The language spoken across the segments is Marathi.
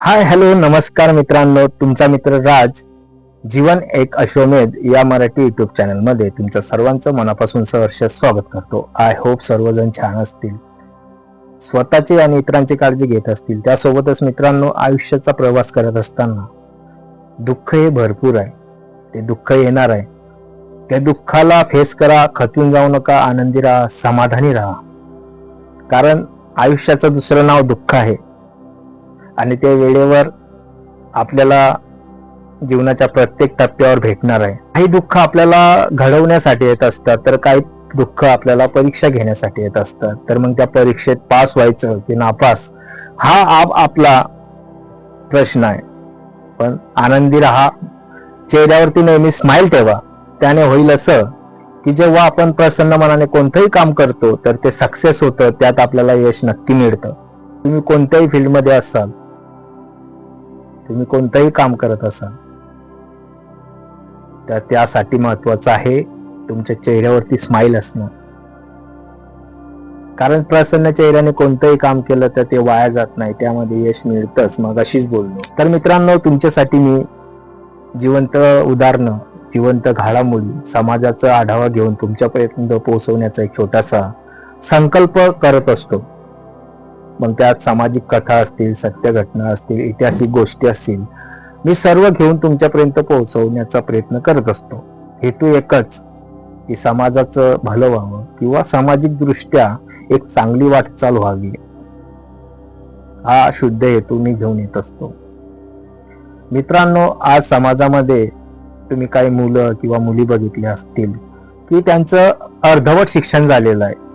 हाय हॅलो नमस्कार मित्रांनो. तुमचा मित्र राज जीवन एक अश्वमेध या मराठी युट्यूब चॅनलमध्ये तुमचं सर्वांचं मनापासून सहर्ष स्वागत करतो. आय होप सर्वजण छान असतील. स्वतःची आणि इतरांची काळजी घेत असतील. त्यासोबतच मित्रांनो आयुष्याचा प्रवास करत असताना दुःख हे भरपूर आहे. ते दुःख येणार आहे. त्या दुःखाला फेस करा खचून जाऊ नका आनंदी राहा समाधानी राहा. कारण आयुष्याचं दुसरं नाव दुःख आहे. आणि ते वेळेवर आपल्याला जीवनाच्या प्रत्येक टप्प्यावर भेटणार आहे. काही दुःख आपल्याला घडवण्यासाठी येत असतात तर काही दुःख आपल्याला परीक्षा घेण्यासाठी येत असतात. तर मग त्या परीक्षेत पास व्हायचं की नापास हा आप आपला प्रश्न आहे. पण आनंदी राहा. चेहऱ्यावरती नेहमी स्माइल ठेवा. त्याने होईल असं की जेव्हा आपण प्रसन्न मनाने कोणतंही काम करतो तर ते सक्सेस होतं त्यात आपल्याला यश नक्की मिळतं. तुम्ही कोणत्याही फील्डमध्ये असाल तुम्ही कोणतंही काम करत असाल तर त्यासाठी महत्वाचं आहे तुमच्या चेहऱ्यावरती स्माइल असणं. कारण प्रसन्न चेहऱ्याने कोणतंही काम केलं तर ते वाया जात नाही त्यामध्ये यश मिळतंच मग अशीच बोललो. तर मित्रांनो तुमच्यासाठी मी जिवंत उदाहरणं जिवंत घडामोडी समाजाचा आढावा घेऊन तुमच्यापर्यंत पोहोचवण्याचा एक छोटासा संकल्प करत असतो. मग त्यात सामाजिक कथा असतील सत्य घटना असतील ऐतिहासिक गोष्टी असतील मी सर्व घेऊन तुमच्यापर्यंत पोहोचवण्याचा प्रयत्न करत असतो. हेतू एकच की समाजाचं भलं व्हावं किंवा सामाजिक दृष्ट्या एक चांगली वाटचाल व्हावी. हा शुद्ध हेतू मी घेऊन येत असतो. मित्रांनो आज समाजामध्ये तुम्ही काही मुलं किंवा मुली बघितल्या असतील की त्यांचं अर्धवट शिक्षण झालेलं आहे.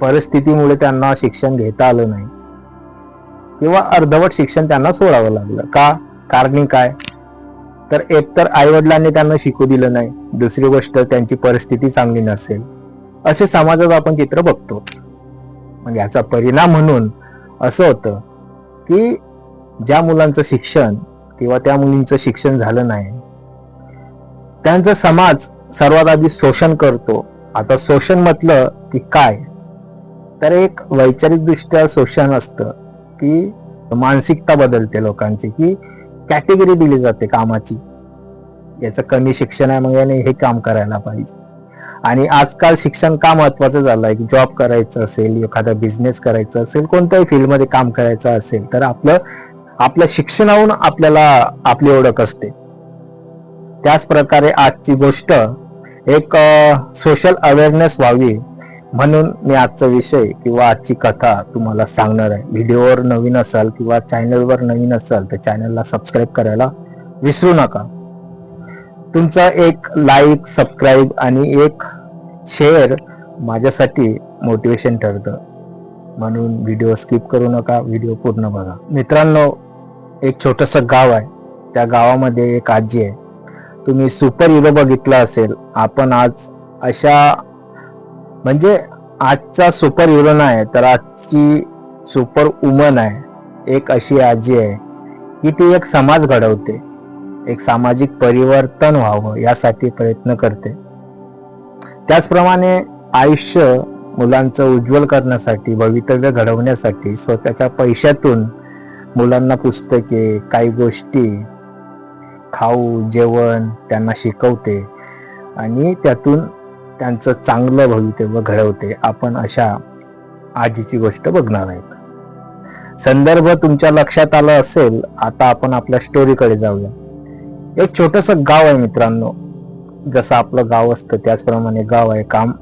परिस्थितीमुळे त्यांना शिक्षण घेता आलं नाही. किंवा अर्धवट शिक्षण त्यांना सोडावं लागलं. का? कारणी काय? तर एकतर आई वडिलांनी त्यांना शिकू दिलं नाही. दुसरी गोष्ट त्यांची परिस्थिती चांगली नसेल. असे समाजात आपण चित्र बघतो. मग याचा परिणाम म्हणून असं होतं की ज्या मुलांचं शिक्षण किंवा त्या मुलींचं शिक्षण झालं नाही त्यांचं समाज सर्वात आधी शोषण करतो. आता शोषण म्हटलं की काय? तर एक वैचारिकदृष्ट्या शोषण असतं की मानसिकता बदलते लोकांची की कॅटेगरी दिली जाते कामाची. याचं कमी शिक्षण आहे मग याने हे काम करायला पाहिजे. आणि आजकाल शिक्षण का महत्वाचं झालंय की जॉब करायचं असेल एखादा बिझनेस करायचा असेल कोणत्याही फील्डमध्ये काम करायचं असेल तर आपलं आपल्या शिक्षणाहून आपल्याला आपली ओळख असते. त्याच प्रकारे आजची गोष्ट एक सोशल अवेअरनेस व्हावी. म्हणून मी आजचा विषय किंवा आजची कथा तुम्हाला सांगणार आहे. व्हिडिओवर नवीन असाल किंवा चॅनलवर नवीन असाल तर चॅनलला सबस्क्राईब करायला विसरू नका. तुमचा एक लाईक सबस्क्राईब आणि एक शेअर माझ्यासाठी मोटिवेशन ठरतं. म्हणून व्हिडिओ स्किप करू नका व्हिडिओ पूर्ण बघा. मित्रांनो एक छोटंसं गाव आहे. त्या गावामध्ये एक आजी आहे. तुम्ही सुपर हिरो बघितला असेल. आपण आज अशा म्हणजे आजचा सुपर हिरो नाही तर आजची सुपर वुमन आहे एक अशी आजी आहे की ती एक समाज घडवते एक सामाजिक परिवर्तन व्हावं यासाठी प्रयत्न करते. त्याचप्रमाणे आयुष्य मुलांचं उज्ज्वल करण्यासाठी भवितव्य घडवण्यासाठी स्वतःच्या पैशातून मुलांना पुस्तके काही गोष्टी खाऊ जेवण त्यांना शिकवते आणि त्यातून त्यांचं चांगलं भवितव्य घडवते. आपण अशा आजीची गोष्ट बघणार आहेत. संदर्भ तुमच्या लक्षात आला असेल आता आपण आपल्या स्टोरीकडे जाऊया. एक छोटस गाव आहे मित्रांनो. जसं आपलं गाव असतं त्याचप्रमाणे गाव आहे. काम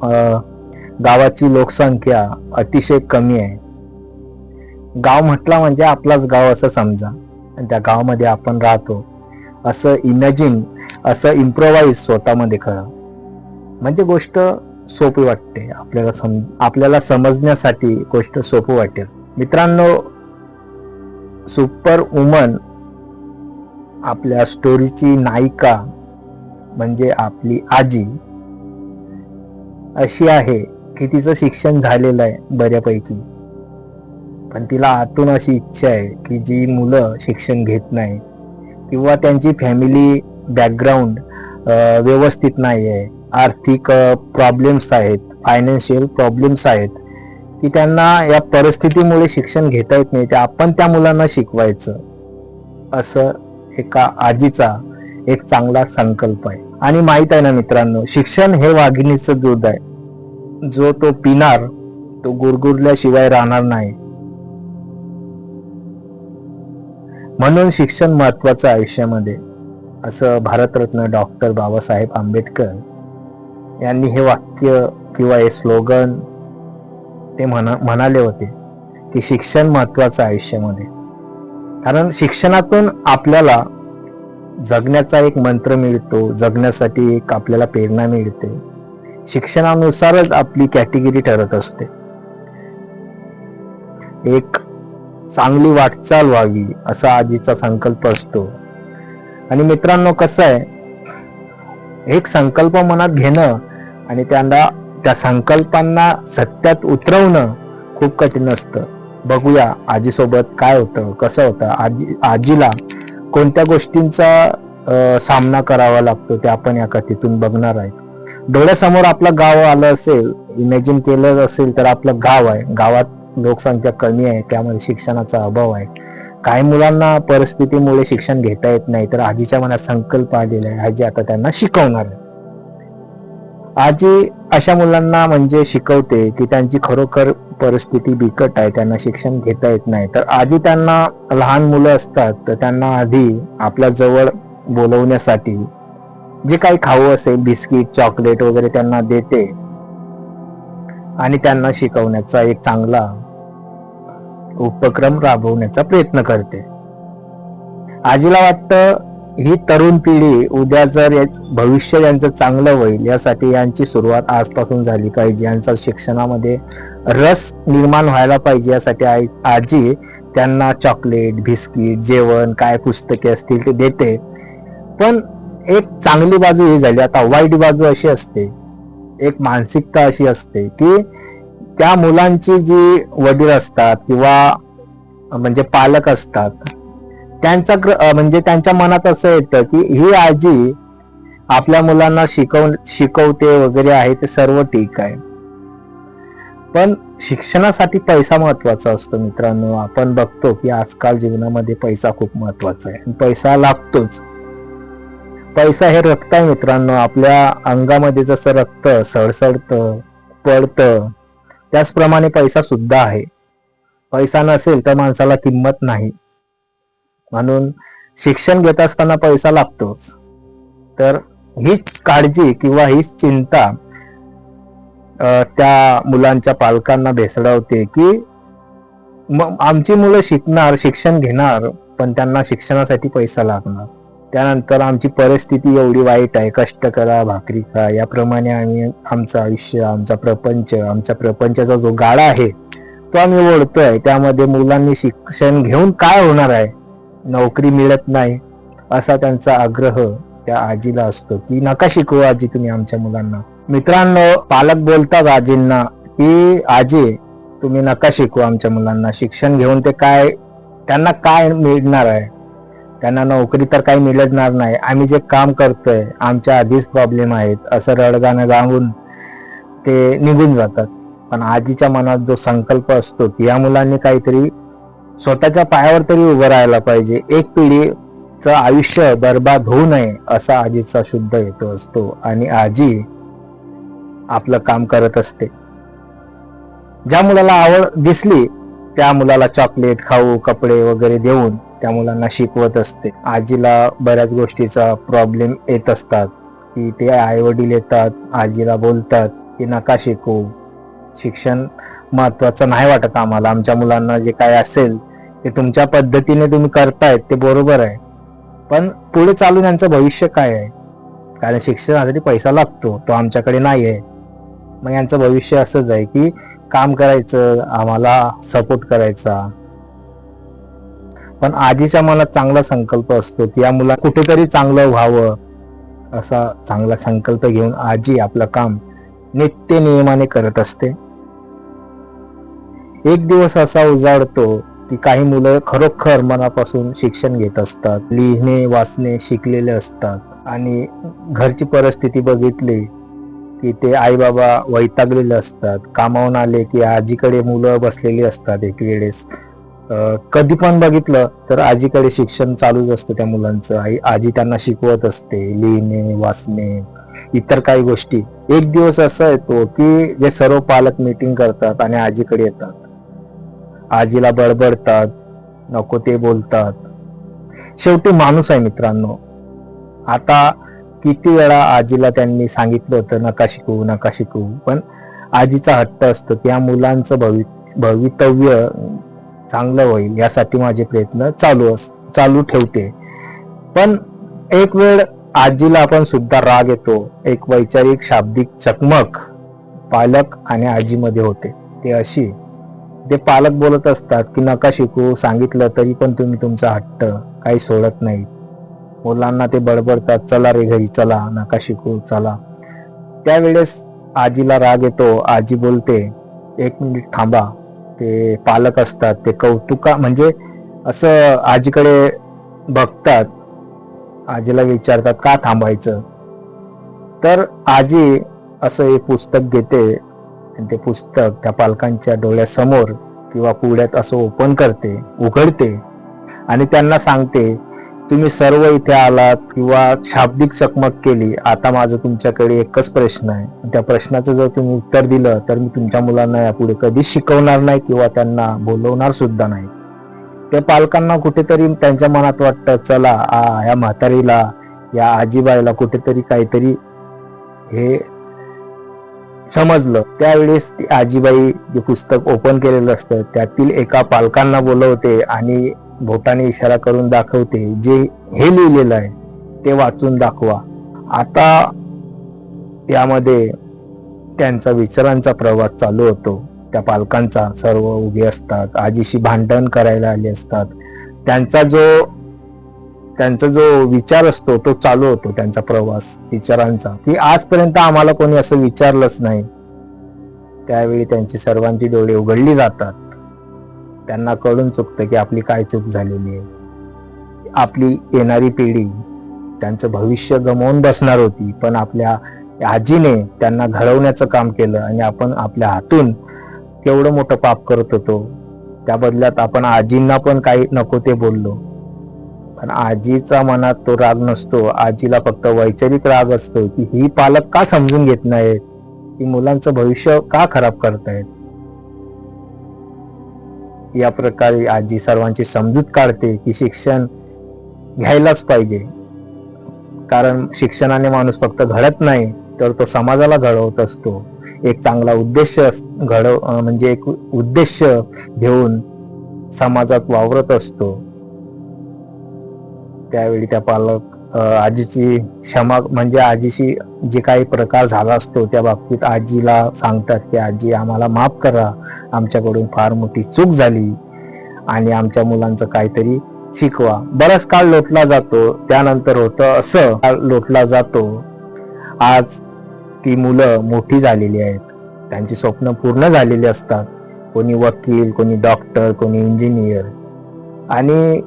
गावाची लोकसंख्या अतिशय कमी आहे. गाव म्हटला म्हणजे आपलाच गाव असं समजा. आणि त्या गावामध्ये आपण राहतो. असं इमॅजिन असं इम्प्रोवाइज स्वतःमध्ये करा. म्हणजे गोष्ट सोपी वाटते. आपल्याला सम आपल्याला समजण्यासाठी गोष्ट सोपी वाटेल. मित्रांनो सुपर वुमन आपल्या स्टोरीची नायिका म्हणजे आपली आजी अशी आहे की तिचं शिक्षण झालेलं आहे बऱ्यापैकी. पण तिला आतून अशी इच्छा आहे की जी मुलं शिक्षण घेत नाही किंवा त्यांची फॅमिली बॅकग्राऊंड व्यवस्थित नाही आहे आर्थिक प्रॉब्लेम्स आहेत फायनान्शियल प्रॉब्लेम्स आहेत की त्यांना या परिस्थितीमुळे शिक्षण घेता येत नाही ते आपण त्या मुलांना शिकवायचं. असं एका आजीचा एक चांगला संकल्प आहे. आणि माहीत आहे ना मित्रांनो शिक्षण हे वाघिणीचं दूध आहे. जो तो पिणार तो गुरगुरल्याशिवाय राहणार नाही. म्हणून शिक्षण महत्वाचं आयुष्यामध्ये. असं भारतरत्न डॉक्टर बाबासाहेब आंबेडकर यांनी हे वाक्य किंवा हे स्लोगन ते म्हणा म्हणाले होते की शिक्षण महत्वाचं आयुष्यामध्ये. कारण शिक्षणातून आपल्याला जगण्याचा एक मंत्र मिळतो जगण्यासाठी एक आपल्याला प्रेरणा मिळते. शिक्षणानुसारच आपली कॅटेगरी ठरत असते. एक चांगली वाटचाल व्हावी असा आजीचा संकल्प असतो. आणि मित्रांनो कसं आहे एक संकल्प मनात घेणं आणि त्यांना त्या संकल्पांना सत्यात उतरवणं खूप कठीण असतं. बघूया आजीसोबत काय होतं कसं होतं आजी आजीला कोणत्या गोष्टींचा सामना करावा लागतो ते आपण या कथेतून बघणार आहे डोळ्यासमोर आपलं गाव आलं असेल इमॅजिन केलं असेल तर आपलं गाव आहे. गावात लोकसंख्या कमी आहे त्यामध्ये शिक्षणाचा अभाव आहे. काही मुलांना परिस्थितीमुळे शिक्षण घेता येत नाही तर आजीच्या मनात संकल्प आलेला आहे. आजी आता त्यांना शिकवणार आहे. आजी अशा मुलांना म्हणजे शिकवते की त्यांची खरोखर परिस्थिती बिकट आहे त्यांना शिक्षण घेता येत नाही. तर आजी त्यांना लहान मुलं असतात तर त्यांना आधी आपल्या जवळ बोलवण्यासाठी जे काही खाऊ असेल बिस्किट चॉकलेट वगैरे त्यांना देते. आणि त्यांना शिकवण्याचा एक चांगला उपक्रम राबवण्याचा प्रयत्न करते. आजीला वाटतं ही तरुण पिढी उद्या जर याच- भविष्य यांचं चांगलं होईल यासाठी यांची सुरुवात आजपासून झाली पाहिजे. यांचा शिक्षणामध्ये रस निर्माण व्हायला पाहिजे यासाठी आई आजी त्यांना चॉकलेट बिस्किट जेवण काय पुस्तके असतील ते देते. पण एक चांगली बाजू ही झाली. आता वाईट बाजू अशी असते. एक मानसिकता अशी असते की त्या मुलांची जी वडील असतात किंवा म्हणजे पालक असतात त्यांचा म्हणजे त्यांच्या मनात असं येतं की ही आजी आपल्या मुलांना शिकव शिकवते वगैरे आहे ते सर्व ठीक आहे. पण शिक्षणासाठी पैसा महत्त्वाचा असतो मित्रांनो. आपण बघतो की आजकाल जीवनामध्ये पैसा खूप महत्त्वाचा आहे. पैसा लागतोच. पैसा हे रक्त आहे मित्रांनो. आपल्या अंगामध्ये जसं रक्त सळसळतं पळतं त्याचप्रमाणे पैसा सुद्धा आहे. पैसा नसेल तर माणसाला किंमत नाही. म्हणून शिक्षण घेत असताना पैसा लागतोच. तर हीच काळजी किंवा हीच चिंता त्या मुलांच्या पालकांना भेसडवते की मग आमची मुलं शिकणार शिक्षण घेणार पण त्यांना शिक्षणासाठी पैसा लागणार. त्यानंतर आमची परिस्थिती एवढी वाईट आहे. कष्ट करा भाकरी खा. याप्रमाणे आम्ही आमचं आयुष्य आमचा प्रपंच आमच्या प्रपंचाचा जो गाडा आहे तो आम्ही ओढतोय. त्यामध्ये मुलांनी शिक्षण घेऊन काय होणार आहे? नोकरी मिळत नाही असा त्यांचा आग्रह त्या आजीला असतो की नका शिकवू आजी तुम्ही आमच्या मुलांना. मित्रांनो पालक बोलतात आजींना की आजी तुम्ही नका शिकवू आमच्या मुलांना. शिक्षण घेऊन ते काय त्यांना काय मिळणार आहे? त्यांना नोकरी तर काही मिळणार नाही. आम्ही जे काम करतोय आमच्या आधीच प्रॉब्लेम आहेत. असं रडगाणं गाऊन ते निघून जातात. पण आजीच्या मनात जो संकल्प असतो की या मुलांनी काहीतरी स्वतःच्या पायावर तरी उभं राहायला पाहिजे. एक पिढीचं आयुष्य बर्बाद होऊ नये असा आजीचा शुद्ध हेतू असतो. आणि आजी आपलं काम करत असते. ज्या मुलाला आवड दिसली त्या मुलाला चॉकलेट खाऊ कपडे वगैरे देऊन त्या मुलांना शिकवत असते. आजीला बऱ्याच गोष्टीचा प्रॉब्लेम येत असतात. की ते आई वडील येतात आजीला बोलतात की नका शिकू. शिक्षण महत्वाचं नाही वाटत आम्हाला. आमच्या मुलांना जे काय असेल ते तुमच्या पद्धतीने तुम्ही करतायत ते बरोबर आहे. पण पुढे चालून यांचं भविष्य काय आहे? कारण शिक्षणासाठी पैसा लागतो तो आमच्याकडे नाही आहे मग यांचं भविष्य असंच आहे की काम करायचं आम्हाला सपोर्ट करायचा. पण आजीच्या मनात चांगला संकल्प असतो की या मुला कुठेतरी चांगलं व्हावं असा चांगला संकल्प घेऊन आजी आपलं काम नित्य नियमाने करत असते. एक दिवस असा उजाडतो की काही मुलं खरोखर मनापासून शिक्षण घेत असतात लिहिणे वाचणे शिकलेले असतात. आणि घरची परिस्थिती बघितली की ते आई बाबा वैतागलेले असतात कामावून आले की आजीकडे मुलं बसलेली असतात एक वेळेस. कधी पण बघितलं तर आजीकडे शिक्षण चालूच असतं त्या मुलांचं. आई आजी त्यांना शिकवत असते लिहिणे वाचणे इतर काही गोष्टी. एक दिवस असा येतो की जे सर्व पालक मीटिंग करतात आणि आजीकडे येतात. आजीला बडबडतात नको ते बोलतात. शेवटी माणूस आहे मित्रांनो. आता किती वेळा आजीला त्यांनी सांगितलं होतं नका शिकवू नका शिकवू पण आजीचा हट्ट असतो की या मुलांचं भवि भवितव्य चांगलं होईल यासाठी माझे प्रयत्न चालू अस चालू ठेवते. पण एक वेळ आजीला आपण सुद्धा राग येतो एक वैचारिक शाब्दिक चकमक पालक आणि आजीमध्ये होते. ते अशी ते पालक बोलत असतात की नका शिकू सांगितलं तरी पण तुम्ही तुमचा हट्ट काही सोडत नाही मुलांना ते बडबडतात चला रे घरी चला नका शिकू चला. त्यावेळेस आजीला राग येतो. आजी बोलते एक मिनिट थांबा. ते पालक असतात ते कौतुका म्हणजे असं आजीकडे बघतात. आजीला विचारतात का थांबायचं? तर आजी असं एक पुस्तक घेते आणि ते पुस्तक त्या पालकांच्या डोळ्यासमोर किंवा पुढ्यात असं ओपन करते उघडते आणि त्यांना सांगते तुम्ही सर्व इथे आलात किंवा शाब्दिक चकमक केली आता माझं तुमच्याकडे एकच प्रश्न आहे. त्या प्रश्नाचं जर तुम्ही उत्तर दिलं तर मी तुमच्या मुलांना यापुढे कधीच शिकवणार नाही किंवा त्यांना बोलवणार सुद्धा नाही. त्या पालकांना कुठेतरी त्यांच्या मनात वाटतं चला आ या म्हातारीला या आजीबाईला कुठेतरी काहीतरी हे समजलं. त्यावेळेस ती आजीबाई जे पुस्तक ओपन केलेलं असतं त्यातील एका पालकांना बोलवते आणि बोटाने इशारा करून दाखवते. जे हे लिहिलेलं आहे ते वाचून दाखवा. आता यामध्ये त्यांचा विचारांचा प्रवास चालू होतो. त्या पालकांचा सर्व उभे असतात आजीशी भांडण करायला आले असतात. त्यांचा जो त्यांचा जो विचार असतो तो चालू होतो त्यांचा प्रवास विचारांचा. की आजपर्यंत आम्हाला कोणी असं विचारलंच नाही. त्यावेळी त्यांची सर्वांची डोळे उघडली जातात. त्यांना कळून चुकतं की आपली काय चूक झालेली आहे. आपली येणारी पिढी त्यांचं भविष्य गमावून बसणार होती पण आपल्या आजीने त्यांना घडवण्याचं काम केलं आणि आपण आपल्या हातून केवढं मोठं पाप करत होतो त्या बदल्यात आपण आजींना पण काही नको ते बोललो. पण आजीचा मनात तो राग नसतो आजीला फक्त वैचारिक राग असतो की ही पालक का समजून घेत नाहीत? की मुलांचं भविष्य का खराब करतायत? या प्रकारे आजी सर्वांची समजूत काढते की शिक्षण घ्यायलाच पाहिजे. कारण शिक्षणाने माणूस फक्त घडत नाही तर तो समाजाला घडवत असतो. एक चांगला उद्देश अस- घडव म्हणजे एक उद्देश घेऊन समाजात वावरत असतो. त्यावेळी त्या पालक आजीची क्षमा म्हणजे आजीशी जे काही प्रकार झाला असतो त्या बाबतीत आजीला सांगतात की आजी आम्हाला माफ करा. आमच्याकडून फार मोठी चूक झाली आणि आमच्या मुलांचं काहीतरी शिकवा. बराच काळ लोटला जातो. त्यानंतर होतं असं काळ लोटला जातो. आज ती मुलं मोठी झालेली आहेत. त्यांची स्वप्न पूर्ण झालेली असतात. कोणी वकील कोणी डॉक्टर कोणी इंजिनियर. आणि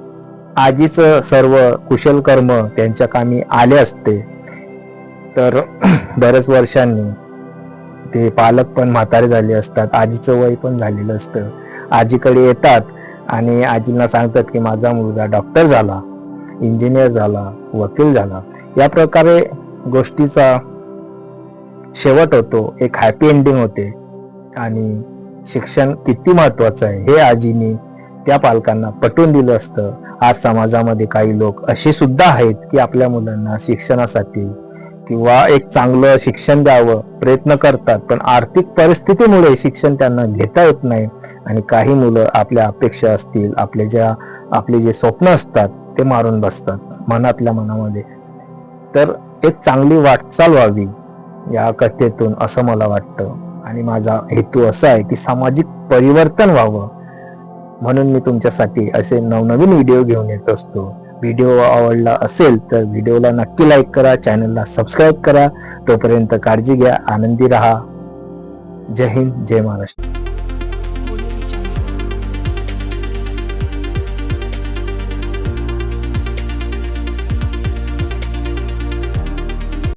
आजीचं सर्व कुशल कर्म त्यांच्या कामी आले असते. तर बऱ्याच वर्षांनी ते पालक पण म्हातारे झाले असतात. आजीचं वय पण झालेलं असतं. आजीकडे येतात आणि आजीला सांगतात की माझा मुलगा डॉक्टर झाला इंजिनियर झाला वकील झाला. या प्रकारे गोष्टीचा शेवट होतो. एक हॅपी एंडिंग होते. आणि शिक्षण किती महत्वाचं आहे. हे आजीने त्या पालकांना पटवून दिलं असतं. आज समाजामध्ये काही लोक असे सुद्धा आहेत की आपल्या मुलांना शिक्षणासाठी किंवा एक चांगलं शिक्षण द्यावं प्रयत्न करतात पण आर्थिक परिस्थितीमुळे शिक्षण त्यांना घेता येत नाही आणि काही मुलं आपल्या अपेक्षा असतील आपले ज्या आपले जे स्वप्न असतात ते मारून बसतात मनातल्या मनामध्ये. तर एक चांगली वाटचाल व्हावी या कथेतून असं मला वाटतं. आणि माझा हेतू असा आहे की सामाजिक परिवर्तन व्हावं. म्हणून मी तुमच्यासाठी असे नवनवीन व्हिडिओ घेऊन येत असतो. व्हिडिओ आवडला असेल तर व्हिडिओला नक्की लाईक करा चॅनलला सबस्क्राईब करा. तोपर्यंत काळजी घ्या आनंदी राहा. जय हिंद जय महाराष्ट्र.